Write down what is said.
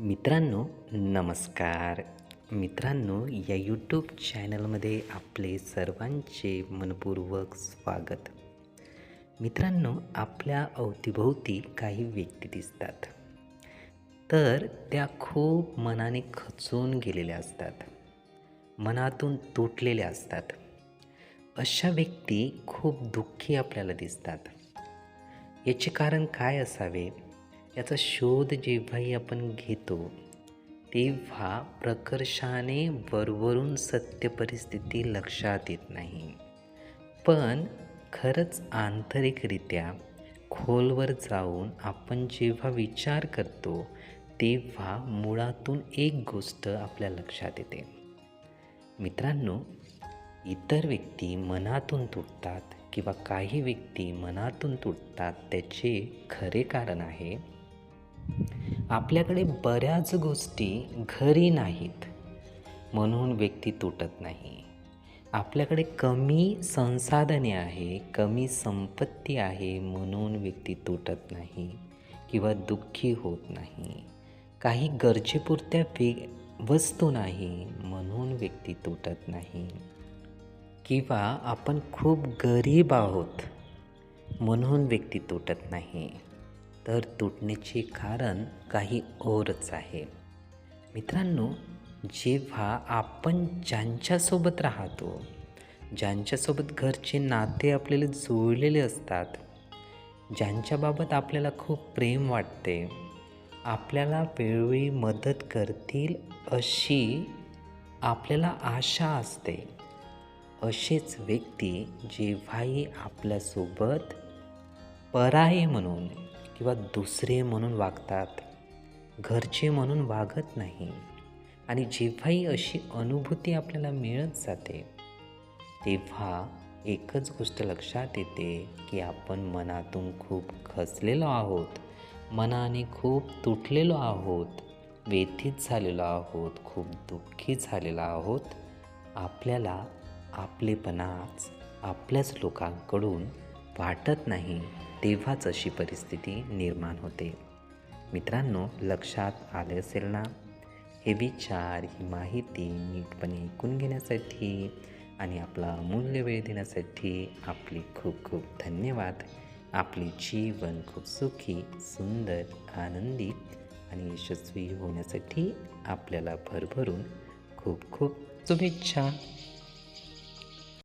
मित्रांनो नमस्कार. मित्रांनो या यूट्यूब चॅनलमध्ये आपले सर्वांचे मनपूर्वक स्वागत. मित्रांनो आपल्या अवतीभोवती काही व्यक्ती दिसतात. तर त्या खूप मनाने खचून गेलेल्या असतात. मनातून तुटलेल्या असतात. अशा व्यक्ती खूप दुःखी आपल्याला दिसतात. याचे कारण काय असावे? याचा शोध जेव्हाही आपण घेतो तेव्हा प्रकर्षाने वरवरून सत्य परिस्थिती लक्षात येत नाही. पण खरंच आंतरिकरित्या खोलवर जाऊन आपण जेव्हा विचार करतो तेव्हा मुळातून एक गोष्ट आपल्या लक्षात येते. मित्रांनो इतर व्यक्ती मनातून तुटतात किंवा काही व्यक्ती मनातून तुटतात त्याचे खरे कारण आहे आपल्याकडे बऱ्याच गोष्टी घरी नाहीत. म्हणून व्यक्ती तुटत नाही. आपल्याकडे कमी संसाधने आहे कमी संपत्ती आहे म्हणून व्यक्ती तुटत नाही किंवा दुःखी होत नाही. काही गरजेपुरत्या वे वस्तू नाही म्हणून व्यक्ती तुटत नाही. किंवा आपण खूप गरीब आहोत म्हणून व्यक्ती तुटत नाही. तर तुटण्याचे कारण काही ओरच आहे. मित्रांनो जेव्हा आपण ज्यांच्यासोबत राहतो ज्यांच्यासोबत घरचे नाते आपल्याला जुळलेले असतात ज्यांच्याबाबत आपल्याला खूप प्रेम वाटते आपल्याला वेळोवेळी मदत करतील अशी आपल्याला आशा असते. असेच व्यक्ती जेव्हाही आपल्यासोबत पराये म्हणून किंवा दुसरे म्हणून वागतात. घरचे म्हणून वागत नाही. आणि जेव्हाही अशी अनुभूती आपल्याला मिळत जाते तेव्हा एकच गोष्ट लक्षात येते की आपण मनातून खूप खचलेलो आहोत. मनाने खूप तुटलेलो आहोत. व्यथित झालेलो आहोत. खूप दुःखी झालेलो आहोत. आपल्याला आपलेपणाच आपल्याच लोकांकडून वाटत नाही तेव्हाच अशी परिस्थिती निर्माण होते. मित्रांनो लक्षात आले असेल ना? हे विचार ही माहिती नीटपणे ऐकून घेण्यासाठी आणि आपला अमूल्य वेळ देण्यासाठी आपले खूप खूप धन्यवाद. आपले जीवन खूप सुखी सुंदर आनंदी आणि यशस्वी होण्यासाठी आपल्याला भरभरून खूप खूप शुभेच्छा.